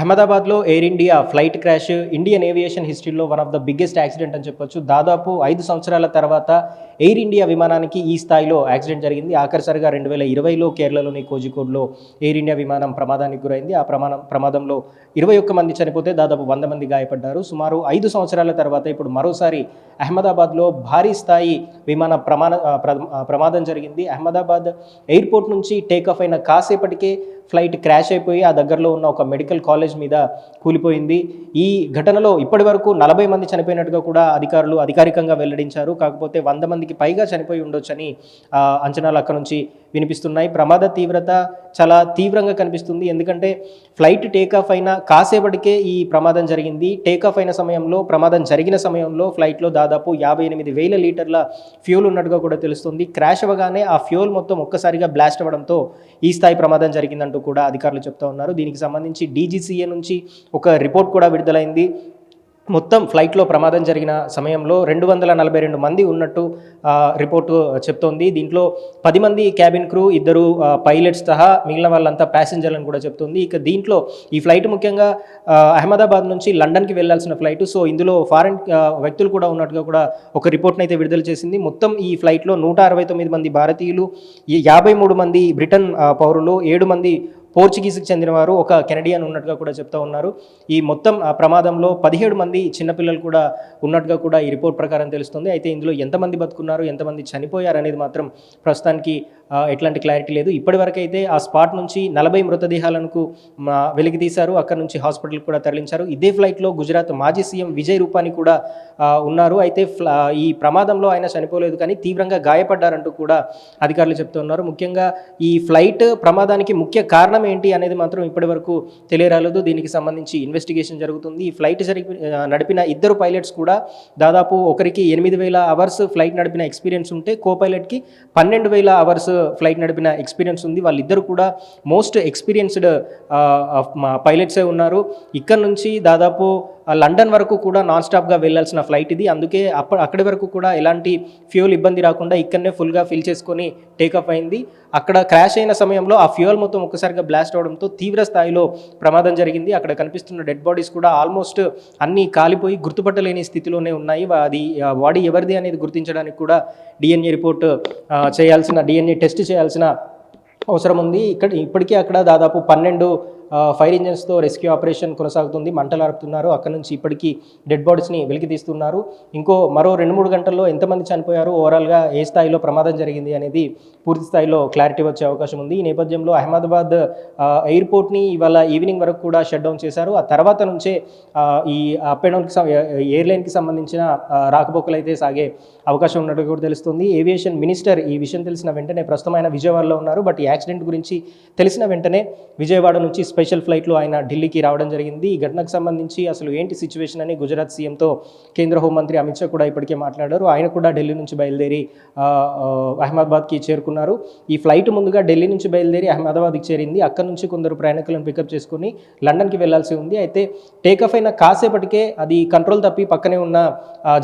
అహ్మదాబాద్లో Air India flight crash Indian aviation హిస్టరీలో one of the biggest accident అని చెప్పొచ్చు. దాదాపు ఐదు సంవత్సరాల తర్వాత ఎయిర్ ఇండియా విమానానికి ఈ స్థాయిలో యాక్సిడెంట్ జరిగింది. ఆఖరిసరిగా రెండు వేల ఇరవైలో కేరళలోని కోజికోడ్లో ఎయిర్ ఇండియా విమానం ప్రమాదానికి గురైంది. ఆ ప్రమాణం ప్రమాదంలో ఇరవై ఒక్క మంది చనిపోతే దాదాపు వంద మంది గాయపడ్డారు. సుమారు ఐదు సంవత్సరాల తర్వాత ఇప్పుడు మరోసారి అహ్మదాబాద్లో భారీ స్థాయి విమాన ప్రమాణ ప్ర- ప్రమాదం జరిగింది. అహ్మదాబాద్ ఎయిర్పోర్ట్ నుంచి టేక్ ఆఫ్ అయిన కాసేపటికే ఫ్లైట్ క్రాష్ అయిపోయి ఆ దగ్గరలో ఉన్న ఒక మెడికల్ కాలేజ్ మీద కూలిపోయింది. ఈ ఘటనలో ఇప్పటి వరకు నలభై మంది చనిపోయినట్టుగా కూడా అధికారులు అధికారికంగా వెల్లడించారు. కాకపోతే వంద మందికి పైగా చనిపోయి ఉండొచ్చని ఆ, అంచనాలు అక్కడ నుంచి వినిపిస్తున్నాయి. ప్రమాద తీవ్రత చాలా తీవ్రంగా కనిపిస్తుంది. ఎందుకంటే ఫ్లైట్ టేక్ ఆఫ్ అయిన కాసేపటికే ఈ ప్రమాదం జరిగింది. టేక్ ఆఫ్ అయిన సమయంలో ప్రమాదం జరిగిన సమయంలో ఫ్లైట్లో దాదాపు యాభై ఎనిమిది వేల లీటర్ల ఫ్యూల్ ఉన్నట్టుగా కూడా తెలుస్తుంది. క్రాష్ అవ్వగానే ఆ ఫ్యూల్ మొత్తం ఒక్కసారిగా బ్లాస్ట్ అవ్వడంతో ఈ స్థాయి ప్రమాదం జరిగిందంటూ కూడా అధికారులు చెప్తా ఉన్నారు. దీనికి సంబంధించి డీజీసీఏ నుంచి ఒక రిపోర్ట్ కూడా విడుదలైంది. మొత్తం ఫ్లైట్లో ప్రమాదం జరిగిన సమయంలో రెండు వందల నలభై రెండు మంది ఉన్నట్టు రిపోర్టు చెప్తోంది. దీంట్లో పది మంది క్యాబిన్ క్రూ ఇద్దరు పైలట్స్ సహా మిగిలిన వాళ్ళంతా ప్యాసింజర్లను కూడా చెప్తుంది. ఇక దీంట్లో ఈ ఫ్లైట్ ముఖ్యంగా అహ్మదాబాద్ నుంచి లండన్కి వెళ్ళాల్సిన ఫ్లైట్. సో ఇందులో ఫారెన్ వ్యక్తులు కూడా ఉన్నట్టుగా కూడా ఒక రిపోర్ట్ని అయితే విడుదల చేసింది. మొత్తం ఈ ఫ్లైట్లో నూట అరవై తొమ్మిది మంది భారతీయులు ఈ యాభై మూడు మంది బ్రిటన్ పౌరులు ఏడు మంది పోర్చుగీస్కి చెందినవారు ఒక కెనడియన్ ఉన్నట్టుగా కూడా చెప్తా ఉన్నారు. ఈ మొత్తం ఆ ప్రమాదంలో పదిహేడు మంది చిన్నపిల్లలు కూడా ఉన్నట్టుగా కూడా ఈ రిపోర్ట్ ప్రకారం తెలుస్తుంది. అయితే ఇందులో ఎంతమంది బతుకున్నారు ఎంతమంది చనిపోయారు అనేది మాత్రం ప్రస్తుతానికి ఎట్లాంటి క్లారిటీ లేదు. ఇప్పటివరకైతే అయితే ఆ స్పాట్ నుంచి నలభై మృతదేహాలకు మా వెలికి తీశారు అక్కడ నుంచి హాస్పిటల్ కూడా తరలించారు. ఇదే ఫ్లైట్లో గుజరాత్ మాజీ సీఎం విజయ్ రూపాని కూడా ఉన్నారు. అయితే ఈ ప్రమాదంలో ఆయన చనిపోలేదు కానీ తీవ్రంగా గాయపడ్డారంటూ కూడా అధికారులు చెప్తున్నారు ముఖ్యంగా ఈ ఫ్లైట్ ప్రమాదానికి ముఖ్య కారణం ఏంటి అనేది మాత్రం ఇప్పటివరకు తెలియరాలేదు. దీనికి సంబంధించి ఇన్వెస్టిగేషన్ జరుగుతుంది. ఈ ఫ్లైట్ జరిపి నడిపిన ఇద్దరు పైలట్స్ కూడా దాదాపు ఒకరికి ఎనిమిది వేల అవర్స్ ఫ్లైట్ నడిపిన ఎక్స్పీరియన్స్ ఉంటే కో పైలట్కి పన్నెండు వేల అవర్స్ ఫ్లైట్ నడిపిన ఎక్స్పీరియన్స్ ఉంది. వాళ్ళిద్దరు కూడా మోస్ట్ ఎక్స్పీరియన్స్డ్ పైలట్సే ఉన్నారు. ఇక్కడ నుంచి దాదాపు లండన్ వరకు కూడా నాన్ స్టాప్గా వెళ్ళాల్సిన ఫ్లైట్ ఇది. అందుకే అప్ప అక్కడి వరకు కూడా ఎలాంటి ఫ్యూల్ ఇబ్బంది రాకుండా ఇక్కడనే ఫుల్గా ఫిల్ చేసుకొని టేకప్ అయింది. అక్కడ క్రాష్ అయిన సమయంలో ఆ ఫ్యూయల్ మొత్తం ఒక్కసారిగా బ్లాస్ట్ అవడంతో తీవ్ర స్థాయిలో ప్రమాదం జరిగింది. అక్కడ కనిపిస్తున్న డెడ్ బాడీస్ కూడా ఆల్మోస్ట్ అన్నీ కాలిపోయి గుర్తుపట్టలేని స్థితిలోనే ఉన్నాయి. అది బాడీ ఎవరిది అనేది గుర్తించడానికి కూడా డిఎన్ఏ రిపోర్ట్ చేయాల్సిన డిఎన్ఏ టెస్ట్ చేయాల్సిన అవసరం ఉంది. ఇక్కడ ఇప్పటికీ అక్కడ దాదాపు పన్నెండు ఫైర్ ఇంజన్స్తో రెస్క్యూ ఆపరేషన్ కొనసాగుతుంది. మంటలు ఆరుపుతున్నారు. అక్కడ నుంచి ఇప్పటికీ డెడ్ బాడీస్ని వెలికి తీస్తున్నారు ఇంకో మరో రెండు మూడు గంటల్లో ఎంతమంది చనిపోయారు? ఓవరాల్గా ఏ స్థాయిలో ప్రమాదం జరిగింది అనేది పూర్తి స్థాయిలో క్లారిటీ వచ్చే అవకాశం ఉంది. ఈ నేపథ్యంలో అహ్మదాబాద్ ఎయిర్పోర్ట్ని ఇవాళ ఈవినింగ్ వరకు కూడా షట్ డౌన్ చేశారు. ఆ తర్వాత నుంచే ఈ అప్ అండ్ డౌన్కి ఎయిర్లైన్కి సంబంధించిన రాకపోకలు అయితే సాగే అవకాశం ఉన్నట్టు కూడా తెలుస్తుంది. ఏవియేషన్ మినిస్టర్ ఈ విషయం తెలిసిన వెంటనే ప్రస్తుతం ఆయన విజయవాడలో ఉన్నారు. బట్ ఈ యాక్సిడెంట్ గురించి తెలిసిన వెంటనే విజయవాడ నుంచి స్పెషల్ ఫ్లైట్లో ఆయన ఢిల్లీకి రావడం జరిగింది. ఈ ఘటనకు సంబంధించి అసలు ఏంటి సిచ్యువేషన్ అని గుజరాత్ సీఎంతో కేంద్ర హోంమంత్రి అమిత్ షా కూడా ఇప్పటికే మాట్లాడారు. ఆయన కూడా ఢిల్లీ నుంచి బయలుదేరి అహ్మదాబాద్కి చేరుకున్నారు. ఈ ఫ్లైట్ ముందుగా ఢిల్లీ నుంచి బయలుదేరి అహ్మదాబాద్కి చేరింది. అక్కడ నుంచి కొందరు ప్రయాణికులను పికప్ చేసుకుని లండన్కి వెళ్ళాల్సి ఉంది. అయితే టేకఫ్ అయిన కాసేపటికే అది కంట్రోల్ తప్పి పక్కనే ఉన్న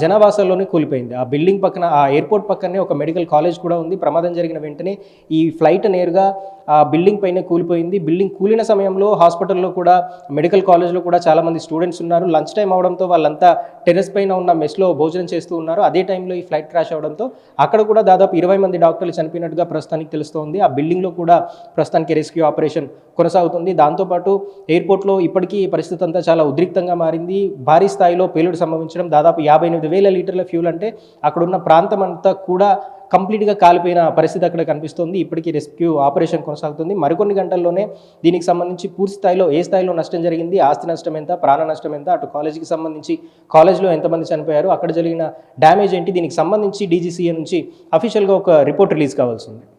జనావాసాల్లోనే కూలిపోయింది. ఆ బిల్డింగ్ పక్కన ఆ ఎయిర్పోర్ట్ పక్కనే ఒక మెడికల్ కాలేజ్ కూడా ఉంది. ప్రమాదం జరిగిన వెంటనే ఈ ఫ్లైట్ నేరుగా ఆ బిల్డింగ్ పైన కూలిపోయింది. బిల్డింగ్ కూలిన సమయంలో హాస్పిటల్లో కూడా మెడికల్ కాలేజ్లో కూడా చాలామంది స్టూడెంట్స్ ఉన్నారు. లంచ్ టైం అవడంతో వాళ్ళంతా టెర్రస్ పైన ఉన్న మెస్లో భోజనం చేస్తూ ఉన్నారు. అదే టైంలో ఈ ఫ్లైట్ క్రాష్ అవడంతో అక్కడ కూడా దాదాపు ఇరవై మంది డాక్టర్లు చనిపోయినట్టుగా ప్రస్తుతానికి తెలుస్తోంది. ఆ బిల్డింగ్లో కూడా ప్రస్తుతానికి రెస్క్యూ ఆపరేషన్ కొనసాగుతుంది. దాంతోపాటు ఎయిర్పోర్ట్లో ఇప్పటికీ పరిస్థితి అంతా చాలా ఉద్రిక్తంగా మారింది. భారీ స్థాయిలో పేలుడు సంభవించడం దాదాపు యాభై ఎనిమిది వేల లీటర్ల ఫ్యూల్ అంటే అక్కడున్న ప్రాంతం అంతా కూడా కంప్లీట్గా కాలిపోయిన పరిస్థితి అక్కడ కనిపిస్తుంది. ఇప్పటికీ రెస్క్యూ ఆపరేషన్ కొనసాగుతుంది. మరికొన్ని గంటల్లోనే దీనికి సంబంధించి పూర్తి స్థాయిలో ఏ స్థాయిలో నష్టం జరిగింది ఆస్తి నష్టం ఎంత ప్రాణ నష్టం ఎంత అటు కాలేజీకి సంబంధించి కాలేజ్లో ఎంతమంది చనిపోయారు అక్కడ జరిగిన డ్యామేజ్ ఏంటి దీనికి సంబంధించి డీజీసీఏ నుంచి అఫీషియల్గా ఒక రిపోర్ట్ రిలీజ్ కావాల్సింది